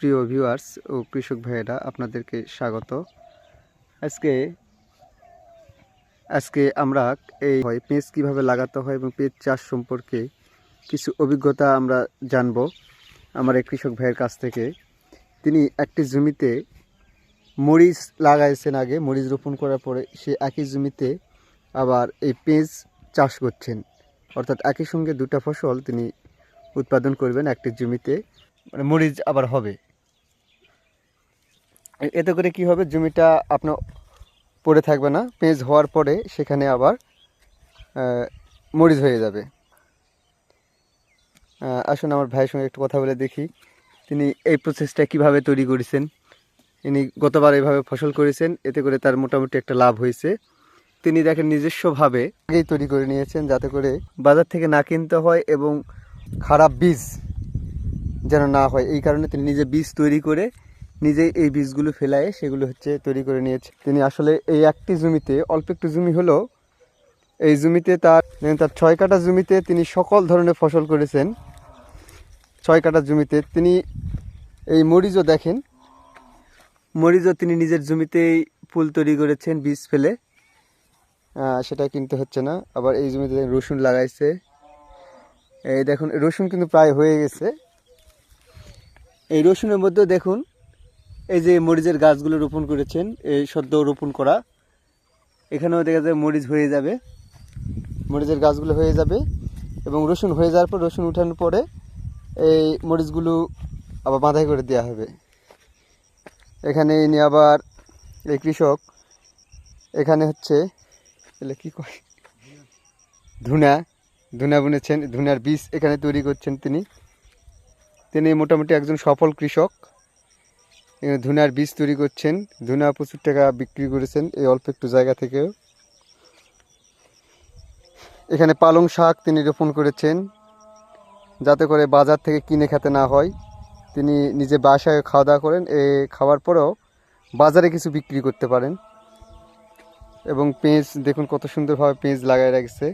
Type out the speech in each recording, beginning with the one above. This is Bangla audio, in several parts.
প্রিয় ভিউয়ার্স ও কৃষক ভাইয়েরা, আপনাদেরকে স্বাগত। আজকে আজকে আমরা এই হয় পেঁচ কীভাবে লাগাতে হয় এবং পেঁচ চাষ সম্পর্কে কিছু অভিজ্ঞতা আমরা জানব আমার এক কৃষক ভাইয়ের কাছ থেকে। তিনি একটি জমিতে মরিচ লাগাইছেন আগে, মরিচ রোপণ করার পরে সে একই জমিতে আবার এই পেঁচ চাষ করছেন। অর্থাৎ একই সঙ্গে দুটা ফসল তিনি উৎপাদন করবেন একটি জমিতে মানে মরিচ আবার হবে। এতে করে কি হবে? জমিটা আপনার পড়ে থাকবে না। পেঁচ হওয়ার পরে সেখানে আবার মরিচ হয়ে যাবে। আসুন আমার ভাইয়ের সঙ্গে একটু কথা বলে দেখি। তিনি এই প্রসেসটা কীভাবে তৈরি করেছেন? তিনি গতবার এইভাবে ফসল করেছেন, এতে করে তার মোটামুটি একটা লাভ হয়েছে। তিনি দেখেন নিজস্বভাবে আগেই তৈরি করে নিয়েছেন যাতে করে বাজার থেকে না কিনতে হয় এবং খারাপ বীজ যেন না হয়। এই কারণে তিনি নিজে বীজ তৈরি করে নিজেই এই বীজগুলো ফেলায় সেগুলো হচ্ছে তৈরি করে নিয়েছে। তিনি আসলে এই একটি জমিতে, অল্প একটু জমি হলো, এই জমিতে তার তার ছয় কাটা জমিতে তিনি সকল ধরনের ফসল করেছেন। ছয় কাটা জমিতে তিনি এই মরিচও দেখেন। মরিচও তিনি নিজের জমিতেই ফুল তৈরি করেছেন, বীজ ফেলে। সেটা কিনতে হচ্ছে না। আবার এই জমিতে রসুন লাগাইছে। এই দেখুন, রসুন কিন্তু প্রায় হয়ে গেছে। এই রসুনের মধ্যে দেখুন এই যে মরিচের গাছগুলো রোপণ করেছেন, এই সদ্য রোপণ করা, এখানেও দেখা যায় মরিচ হয়ে যাবে। মরিচের গাছগুলো হয়ে যাবে এবং রসুন হয়ে যাওয়ার পর, রসুন উঠানোর পরে এই মরিচগুলো আবার বাঁধাই করে দেওয়া হবে। এখানে ইনি আবার এই কৃষক, এখানে হচ্ছে, এগুলো কি কয়? ধুনা ধুনা বুনেছেন, ধুনার বীজ এখানে তৈরি করছেন তিনি। তিনি মোটামুটি একজন সফল কৃষক। ধুনার বীজ তৈরি করছেন। ধুনা প্রচুর টাকা বিক্রি করেছেন এই অল্প একটু জায়গা থেকেও। এখানে পালং শাক তিনি রোপণ করেছেন। যাতে করে বাজার থেকে কিনে খেতে না হয়। তিনি নিজে বাসায় খাওয়া দাওয়া করেন। এ খাওয়ার পরেও বাজারে কিছু বিক্রি করতে পারেন। এবং পেঁয়াজ, দেখুন কত সুন্দরভাবে পেঁয়াজ লাগাই রাখছে।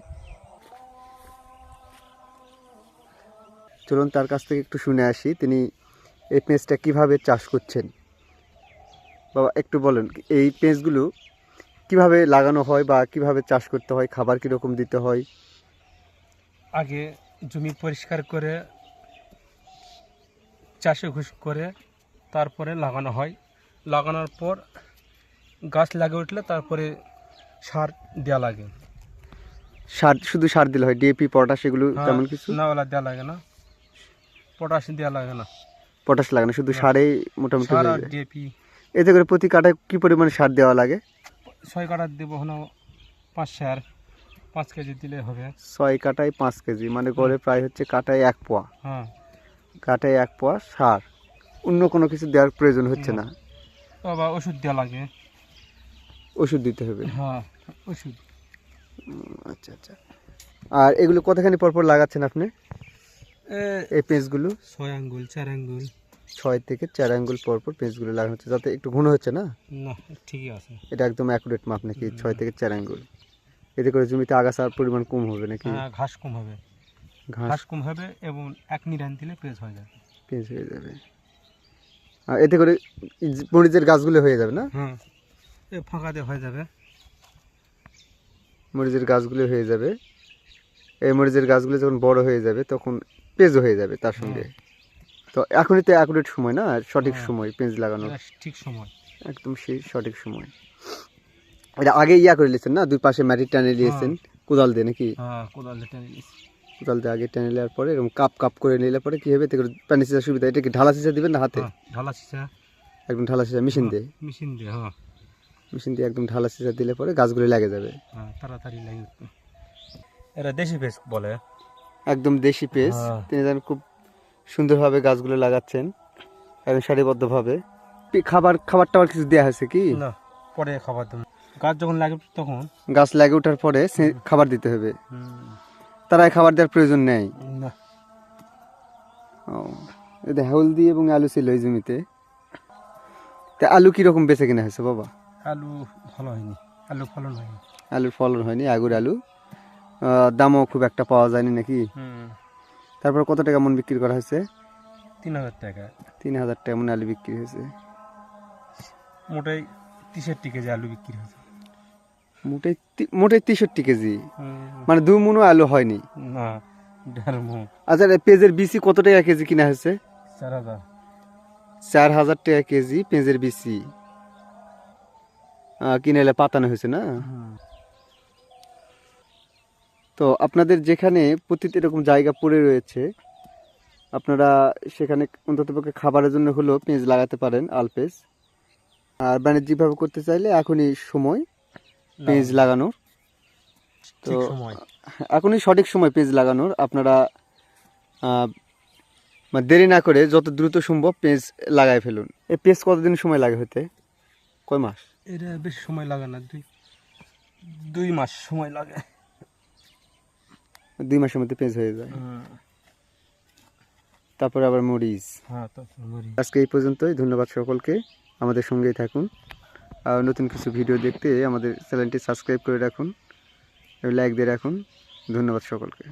চলুন তার কাছ থেকে একটু শুনে আসি। তিনি এই পেঁয়াজটা কীভাবে চাষ করছেন? বাবা একটু বলেন এই পেঁয়াজগুলো কীভাবে লাগানো হয় বা কীভাবে চাষ করতে হয়? খাবার কীরকম দিতে হয়? আগে জমি পরিষ্কার করে চাষে ঘুষ করে তারপরে লাগানো হয়। লাগানোর পর গাছ লাগে উঠলে তারপরে সার দেওয়া লাগে। সার শুধু সার দিলে হয়? ডিএপি পটাশ এগুলো হ্যাঁ, তেমন কিছু? না ওলা দেওয়া লাগে না। পটাশ দেওয়া লাগে না। পটাশ লাগে না শুধু সারেই মোটামুটি সার আর ডিএপি এতে করে প্রতি কাঠায় কি পরিমাণ সার দেওয়া লাগে? ছয় কাটা দেবো হলো পাঁচ সার পাঁচ কেজি দিলে হবে। ছয় কাটায় পাঁচ কেজি মানে গড়ে প্রায় হচ্ছে কাটায় এক পোয়া। হ্যাঁ। কাটায় এক পোয়া সার। অন্য কোনো কিছু দেওয়ার প্রয়োজন হচ্ছে না। বাবা ওষুধ দেওয়া লাগে। ওষুধ দিতে হবে। হ্যাঁ ওষুধ। আচ্ছা আচ্ছা। আর এগুলো কতখানি পরপর লাগাচ্ছেন আপনি? এই পেঁচগুলো ছয় আঙ্গুল চার আঙ্গুল। ছয় থেকে চার আঙ্গুল পরপর পেঁচগুলো লাগানো হচ্ছে যাতে একটু ঘন হচ্ছে না? না ঠিকই আছে। এটা একদম অ্যাকুরেট মাপ নাকি ছয় থেকে চার আঙ্গুল? এতে করে জমিতে আগাছার পরিমাণ কম হবে নাকি? হ্যাঁ ঘাস কম হবে। ঘাস? কম হবে এবং এক নিরান দিলে পেঁয়াজ হয়ে যাবে। পেঁচ হয়ে যাবে। আর এতে করে মরিচের গাছগুলো হয়ে যাবে না? হ্যাঁ এ ফাঁকা দিয়ে হয়ে যাবে। মরিচের গাছগুলো হয়ে যাবে। এই মরিচের গাছগুলো যখন বড় হয়ে যাবে তখন পেঁজও হয়ে যাবে তার সঙ্গে। তো এখনই তো অ্যাকুরেট সময় না? সঠিক হ্যাঁ। সময় পেঁজ লাগানোর। ঠিক সময়। একদম সেই সঠিক সময়। এটা আগে ইয়া করে নিয়েছেন না? দুই পাশে মাটি টানে নিয়েছেন কোদাল দিয়ে নাকি? হ্যাঁ কোদাল নিস কোদাল দিয়ে আগে টেনে নেওয়ার পরে এরকম কাপ কাপ করে নিলে পরে কি হবে? এতে করে পানি সুবিধা। এটা কি ঢালা সিঁচা দিবেন না হাতে? হ্যাঁ ঢালা সিসা একদম ঢালা সিঁচা মেশিন দিয়ে? মেশিন দিয়ে হ্যাঁ। মেশিন দিয়ে একদম ঢালা সিঁচা দিলে পরে গাছগুলো লাগে যাবে। হ্যাঁ তাড়াতাড়ি লাগে। এটা দেশি পেস্ট বলে। একদম দেশি পেজ হ্যাঁ। তিনি যেন খুব সুন্দরভাবে গাছগুলো লাগাচ্ছেন একদম সারিবদ্ধভাবে। খাবার খাবার টাবার কিছু দেওয়া হয়েছে কি? না পরে খাবার দেবো। গাছ যখন লাগে তখন? গাছ লাগে ওঠার পরে খাবার দিতে হবে। তারা খাবার দেওয়ার প্রয়োজন নেই। না। ও এতে হলদি এবং আলু ছিল এই জমিতে। তা আলু কীরকম বেঁচে কিনা হয়েছে বাবা? আলু ভালো হয়নি। আলু ফলন হয়নি। আলুর ফলন হয়নি আগুর আলু। দামও খুব একটা পাওয়া যায়নি নাকি? তারপর কত টাকা মন বিক্রি করা হয়েছে? তিন হাজার টাকা। তিন হাজার টাকা মনে আলু বিক্রি হয়েছে। মোটাই তিরিশের কেজি আলু বিক্রি হয়েছে। মোটে মোটে তেষট্টি কেজি। মানে দু মনও আলু হয়নি। না আচ্ছা পেঁয়াজের বিচি কত টাকা কেজি কিনা হয়েছে? চার হাজার। চার হাজার টাকা কেজি পেঁয়াজের বিচি। কিনে এলে পাতানো হয়েছে না। তো আপনাদের যেখানে প্রতিটি এরকম জায়গা পড়ে রয়েছে আপনারা সেখানে অন্ততপক্ষে খাবারের জন্য হলেও পেঁয়াজ লাগাতে পারেন আলপেজ আর বাণিজ্যিকভাবে করতে চাইলে এখনই সময় পেঁয়াজ লাগানোর। তো এখনই সঠিক সময় পেঁয়াজ লাগানোর। আপনারা মানে দেরি না করে যত দ্রুত সম্ভব পেঁয়াজ লাগাই ফেলুন। এই পেঁয়াজ কতদিন সময় লাগে হতে? কয় মাস? এটা বেশি সময় লাগে না দুই দুই মাস সময় লাগে। দুই মাসের মধ্যে পেঁয়াজ হয়ে যায়। তারপরে আবার মরিচ। হ্যাঁ বলি। আজকে এই পর্যন্তই ধন্যবাদ সকলকে। আমাদের সঙ্গেই থাকুন। আর নতুন কিছু ভিডিও দেখতে আমাদের চ্যানেলটি সাবস্ক্রাইব করে রাখুন লাইক দিয়ে রাখুন। ধন্যবাদ সকলকে।